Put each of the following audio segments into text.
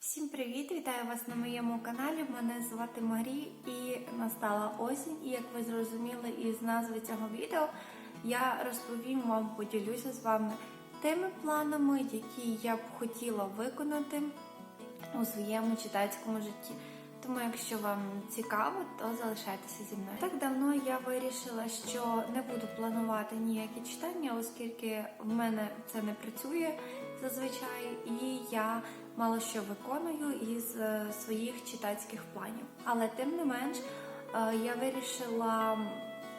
Всім привіт! Вітаю вас на моєму каналі. Мене звати Марі і настала осінь. І як ви зрозуміли із назви цього відео, я розповім вам, поділюся з вами тими планами, які я б хотіла виконати у своєму читацькому житті. Тому, якщо вам цікаво, то залишайтеся зі мною. Так давно я вирішила, що не буду планувати ніякі читання, оскільки в мене це не працює зазвичай, і я мало що виконую із е, своїх читацьких планів. Але тим не менш, е, я вирішила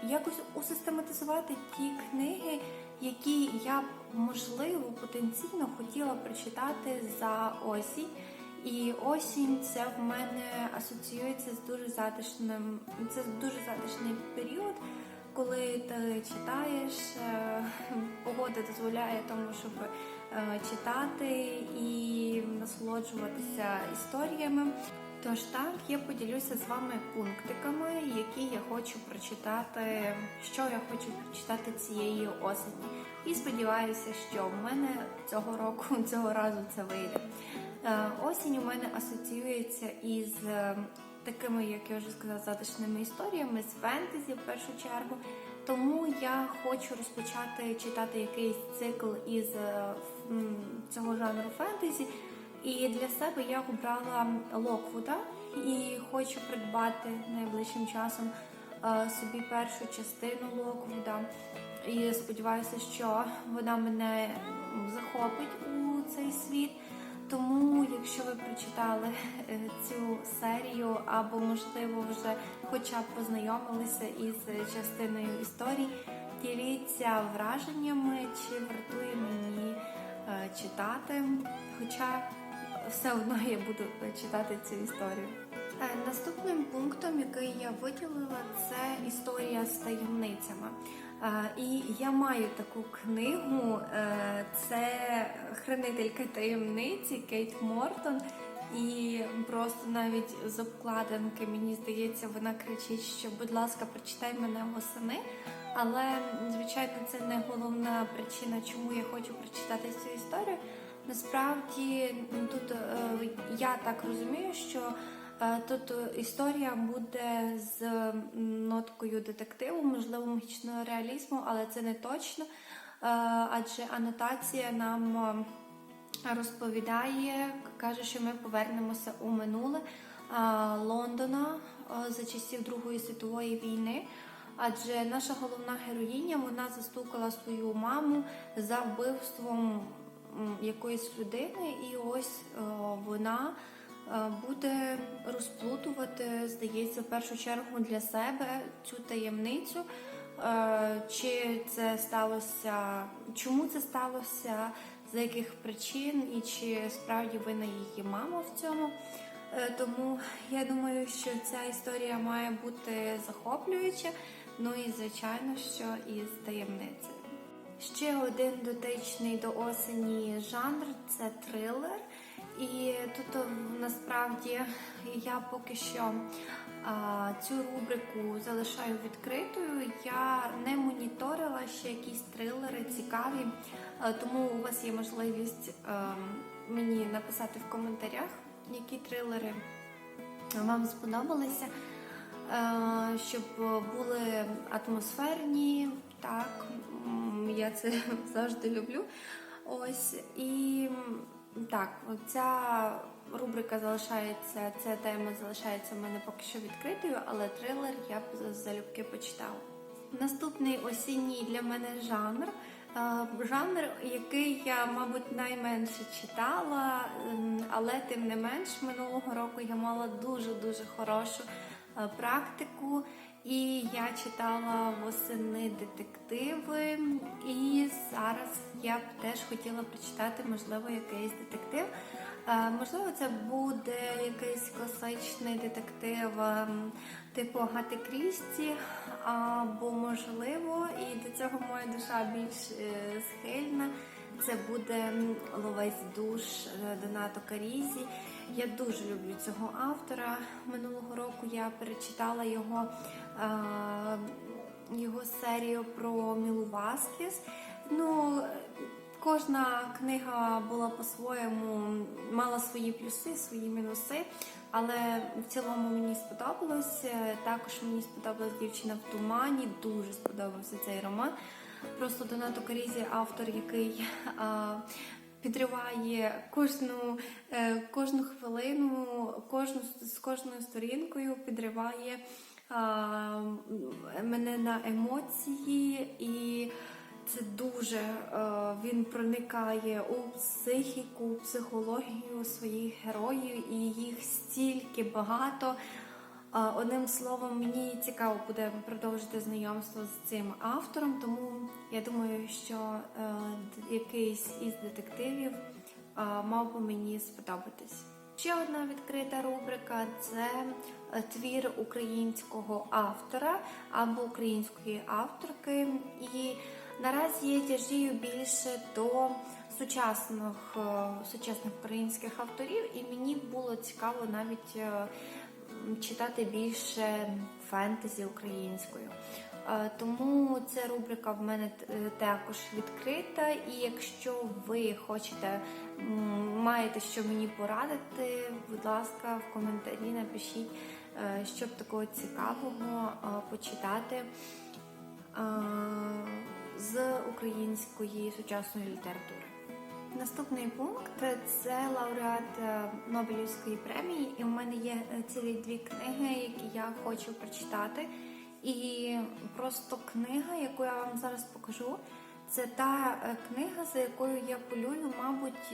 якось усистематизувати ті книги, які я можливо потенційно хотіла прочитати за осінь. І осінь це в мене асоціюється з дуже затишним. Це дуже затишний період, коли ти читаєш, е, погода дозволяє тому, щоб е, читати і насолоджуватися історіями. Тож так, я поділюся з вами пунктиками, які я хочу прочитати, що я хочу прочитати цієї осені. І сподіваюся, що в мене цього року, цього разу це вийде. Е, Осінь у мене асоціюється із е, такими, як я вже сказала, затишними історіями, з фентезі в першу чергу. Тому я хочу розпочати читати якийсь цикл із е, цього жанру фентезі. І для себе я обрала Локвуда і хочу придбати найближчим часом собі першу частину Локвуда. І сподіваюся, що вона мене захопить у цей світ. Тому, якщо ви прочитали е, цю серію, або, можливо, вже хоча б познайомилися із частиною історій, діліться враженнями, чи вартує мені е, читати. Хоча все одно я буду читати цю історію. Е, Наступним пунктом, який я виділила, це історія з таємницями. І я маю таку книгу. е, Це хранителька таємниці Кейт Мортон. І просто навіть з обкладинки, мені здається, вона кричить, що будь ласка, прочитай мене восени. Але звичайно, це не головна причина, чому я хочу прочитати цю історію. Насправді тут е, я так розумію, що тут історія буде з ноткою детективу, можливо, магічного реалізму, але це не точно. Е, Адже анотація нам е, розповідає, каже, що ми повернемося у минуле е, Лондона е, за часів Другої світової війни. Адже наша головна героїня вона застукала свою маму за вбивством якоїсь людини, і ось е, вона е, буде розплутувати, здається, в першу чергу для себе цю таємницю. Е, Чи це сталося, чому це сталося, за яких причин, і чи справді вина її мама в цьому. Е, Тому я думаю, що ця історія має бути захоплююча. Ну і звичайно, що із таємницею. Ще один дотичний до осені жанр це трилер. І тут насправді я поки що а, цю рубрику залишаю відкритою. Я не моніторила ще якісь трилери цікаві, а, тому у вас є можливість а, мені написати в коментарях, які трилери вам сподобалися. Е, щоб були атмосферні, так я це завжди люблю. Ось і так, ця рубрика залишається, ця тема залишається в мене поки що відкритою, але трилер я б залюбки почитала. Наступний осінній для мене жанр. е, Жанр, який я, мабуть, найменше читала, ем, але тим не менш минулого року я мала дуже дуже хорошу е, практику, і я читала восени детективи. І зараз я б теж хотіла прочитати, можливо, якийсь детектив. Е, Можливо, це буде якийсь класичний детектив ем, типу Агати Крісті, або можливо, і до цього моя душа більш е, схильна. Це буде Ловець душ е, Донато Карізі. Я дуже люблю цього автора. Минулого року я перечитала його, е, його серію про Мілу Васкіс. Ну, кожна книга була по-своєму, мала свої плюси, свої мінуси, але в цілому мені сподобалось. Е, Також мені сподобалась дівчина в тумані, дуже сподобався цей роман. Просто Донато Карізі автор, який а, підриває кожну, е, кожну хвилину, кожну з кожною сторінкою підриває мене на емоції, і це дуже е, він проникає у психіку, психологію своїх героїв, і їх стільки багато. Одним словом, мені цікаво буде продовжити знайомство з цим автором, тому я думаю, що е, якийсь із детективів мав би мені сподобатись. Ще одна відкрита рубрика це е, твір українського автора або української авторки. І наразі я тяжію більше до сучасних, е, сучасних українських авторів, і мені було цікаво навіть. Читати більше фентезі українською. Е, Тому ця рубрика в мене е, також відкрита. І якщо ви хочете, маєте що мені порадити, будь ласка, в коментарі напишіть, е, що б такого цікавого почитати з української сучасної літератури. Наступний пункт це лауреат е, Нобелівської премії, і в мене є е, цілі дві книги, які я хочу прочитати. І просто книга, яку я вам зараз покажу, це та е, книга, за якою я полюю, мабуть,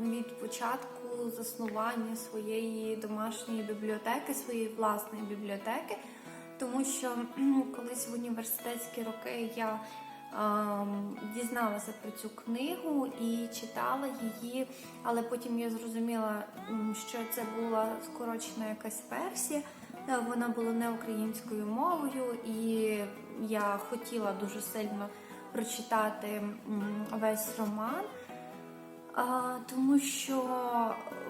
від початку заснування своєї домашньої бібліотеки, своєї власної бібліотеки. Тому що колись в університетські роки я дізналася про цю книгу і читала її, але потім я зрозуміла, що це була скорочена якась версія. Е, Вона була не українською мовою, і я хотіла дуже сильно прочитати весь роман. Тому що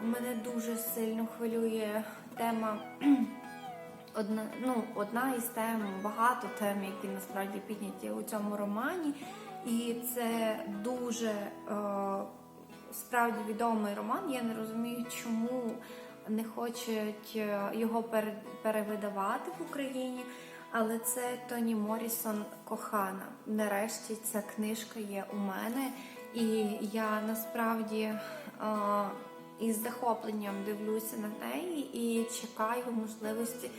мене дуже сильно хвилює тема. Одна, ну, одна із тем, багато тем, які насправді підняті у цьому романі. І це дуже е, справді відомий роман. Я не розумію, чому не хочуть е, його пере- перевидавати в Україні. Але це Тоні Морісон кохана. Нарешті ця книжка є у мене, і я насправді е, із захопленням дивлюся на неї і чекаю можливості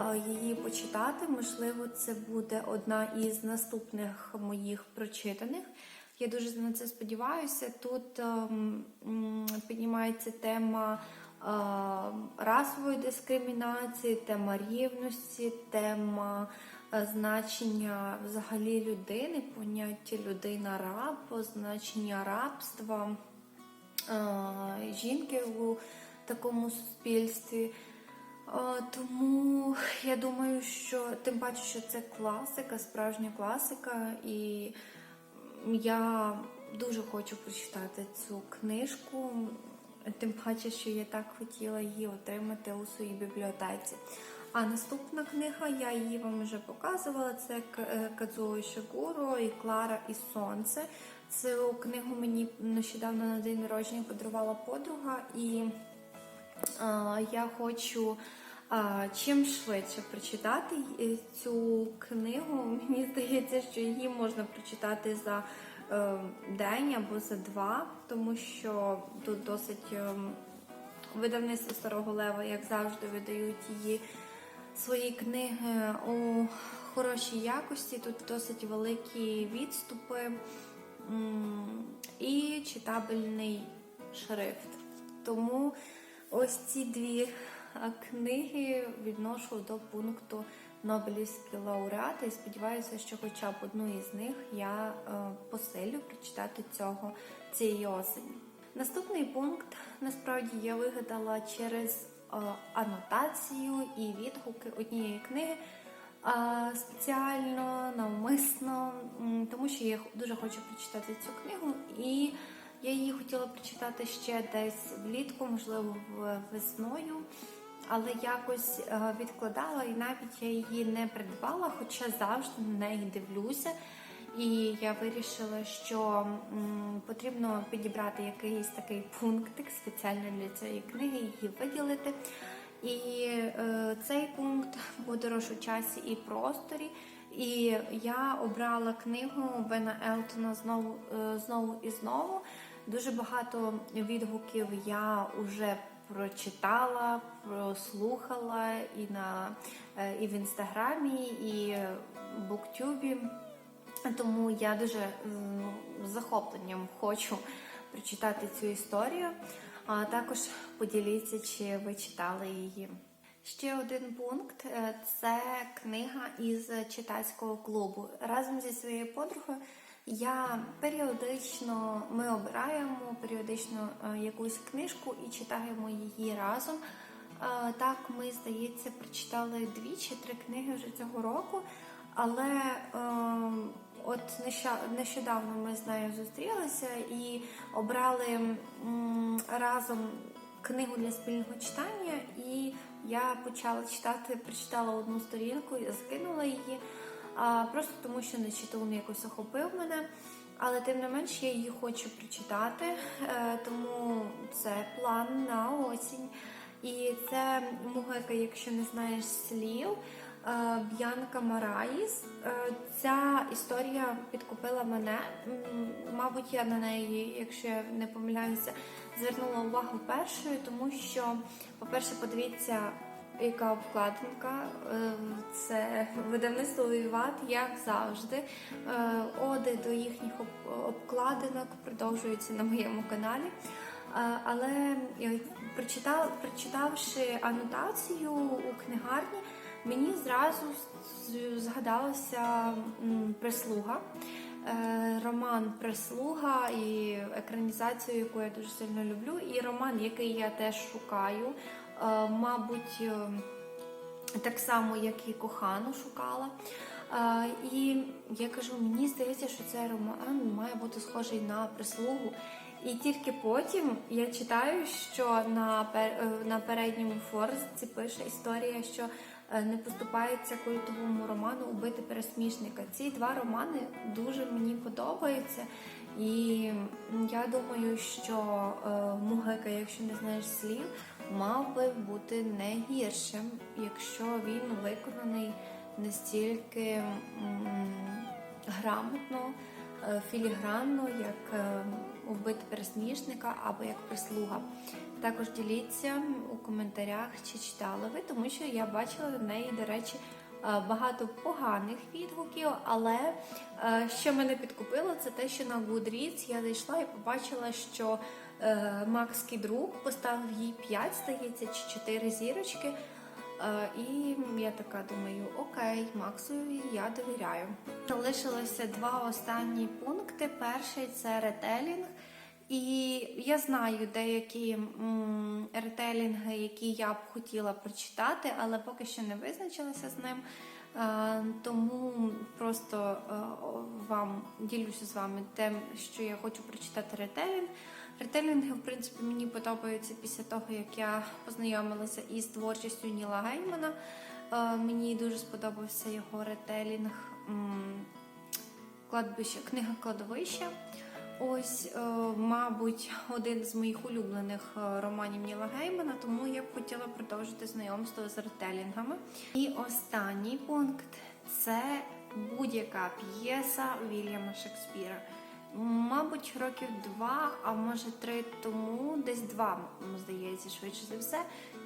е, її почитати. Можливо, це буде одна із наступних моїх прочитаних. Я дуже на це сподіваюся. Тут ем, піднімається тема е, расової дискримінації, тема рівності, тема е, значення взагалі людини, поняття людина-раб, значення рабства е, жінки у такому суспільстві. Е, Тому я думаю, що тим паче, що це класика, справжня класика, і я дуже хочу прочитати цю книжку. Тим паче, що я так хотіла її отримати у своїй бібліотеці. А наступна книга, я її вам вже показувала. Це е, Кадзуо Шигуро і Клара і Сонце. Цю книгу мені нещодавно на день народження подарувала подруга, і а, я хочу а, чим швидше прочитати е, цю книгу. Мені здається, що її можна прочитати за е, день або за два, тому що тут досить е, видавництво Старого Лева, як завжди, видають її свої книги у хорошій якості. Тут досить великі відступи і читабельний шрифт. Тому ось ці дві книги відношу до пункту Нобелівські лауреати і сподіваюся, що хоча б одну із них я е, посилю прочитати цього цієї осені. Наступний пункт насправді я вигадала через е, анотацію і відгуки однієї книги. Спеціально, навмисно, тому що я дуже хочу прочитати цю книгу, і я її хотіла прочитати ще десь влітку, можливо, весною, але якось е, відкладала, і навіть я її не придбала, хоча завжди на неї дивлюся. І я вирішила, що потрібно підібрати якийсь такий пунктик спеціально для цієї книги, її виділити. І е, цей пункт подорож у часі і просторі. І я обрала книгу Бена Елтона знову, е, знову і знову. Дуже багато відгуків я вже прочитала, прослухала і на е, і в інстаграмі, і в буктюбі. Тому я дуже з захопленням хочу прочитати цю історію. А також поділіться, чи ви читали її. Ще один пункт е, це книга із читацького клубу. Разом зі своєю подругою я періодично ми обираємо періодично е, якусь книжку і читаємо її разом. Е, Так, ми, здається, прочитали дві чи три книги вже цього року, але е, от нещодавно ми з нею зустрілися і обрали разом книгу для спільного читання, і я почала читати, прочитала одну сторінку, скинула її, просто тому що нечитун якось охопив мене. Але тим не менш я її хочу прочитати, е, тому це план на осінь. І це мугека, якщо не знаєш слів. Е, Б'янка Мараїс. Е, Ця історія підкупила мене. Мабуть, я на неї, якщо я не помиляюся, звернула увагу першою, тому що, по-перше, подивіться, яка обкладинка. Е, Це видавництво Віват, як завжди. Оди до їхніх об- обкладинок продовжуються на моєму каналі. Але прочитав, прочитавши анотацію у книгарні, мені зразу згадалася прислуга. Е, Роман Прислуга і екранізацію, яку я дуже сильно люблю, і роман, який я теж шукаю, е, мабуть, е, так само, як і кохану шукала. І я кажу, мені здається, що цей роман має бути схожий на прислугу. І тільки потім я читаю, що на, передньому форзці пише історія, що не поступається культовому роману Убити пересмішника. Ці два романи дуже мені подобаються. І я думаю, що е, Мугека, якщо не знаєш слів, мав би бути не гіршим, якщо він виконаний настільки грамотно, е, філігранно, як вбити пересмішника або як прислуга. Також діліться у коментарях, чи читали ви, тому що я бачила на неї, до речі, е, багато поганих відгуків, але е, що мене підкупило, це те, що на Goodreads я зайшла і побачила, що е, Макс Кідрук поставив їй 5, здається, чи 4 зірочки. І я така думаю, окей, Максові я довіряю. Залишилося два останні пункти. Перший це ретелінг. І я знаю деякі ретелінги, які я б хотіла прочитати, але поки що не визначилася з ним. Тому просто е, вам ділюся з вами тим, що я хочу прочитати ретелінг. Ретелінги, в принципі, мені подобаються після того, як я познайомилася із творчістю Ніла Геймана. Е, Мені дуже сподобався його ретелінг кладбище, книга кладовища. Ось, е, мабуть, один з моїх улюблених е, романів Ніла Геймана, тому я б хотіла продовжити знайомство з ретелінгами. І останній пункт це будь-яка п'єса Вільяма Шекспіра. Мабуть, років два, а може три тому, десь два, здається, швидше за все.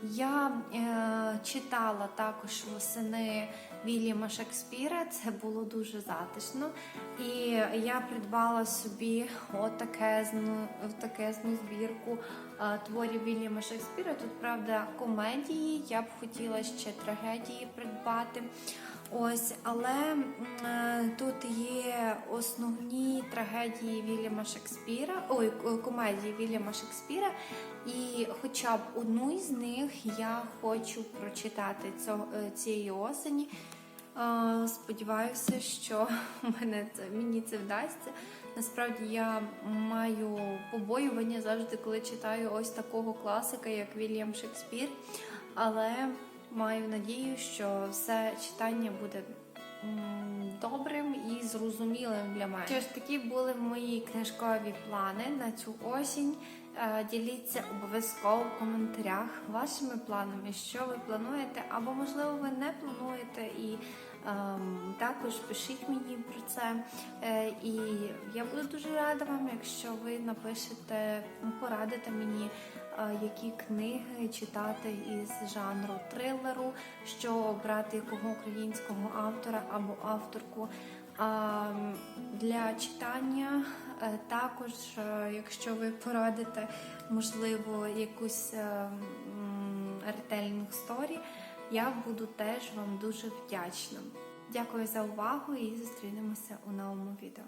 Я е, читала також восени Вільяма Шекспіра. Це було дуже затишно. І я придбала собі отакезну, такезну збірку е, творів Вільяма Шекспіра. Тут, правда, комедії. Я б хотіла ще трагедії придбати. Ось, але е, тут є основні трагедії Вільяма Шекспіра, ой, комедії Вільяма Шекспіра, і хоча б одну із них я хочу прочитати цього, е, цієї осені. Е, Сподіваюся, що мене це, мені це вдасться. Насправді я маю побоювання завжди, коли читаю ось такого класика, як Вільям Шекспір. Але маю надію, що все читання буде добрим і зрозумілим для мене. Що ж такі були мої книжкові плани на цю осінь. Е, Діліться обов'язково в коментарях вашими планами, що ви плануєте, або можливо ви не плануєте і. Ем, також пишіть мені про це. Е, і я буду дуже рада вам, якщо ви напишете, ну, порадите мені, е, які книги читати із жанру трилеру, що обрати якого українського автора або авторку. А, для читання е, також, якщо ви порадите, можливо, якусь е, м, ретельну сторі, я буду теж вам дуже вдячна. Дякую за увагу і зустрінемося у новому відео.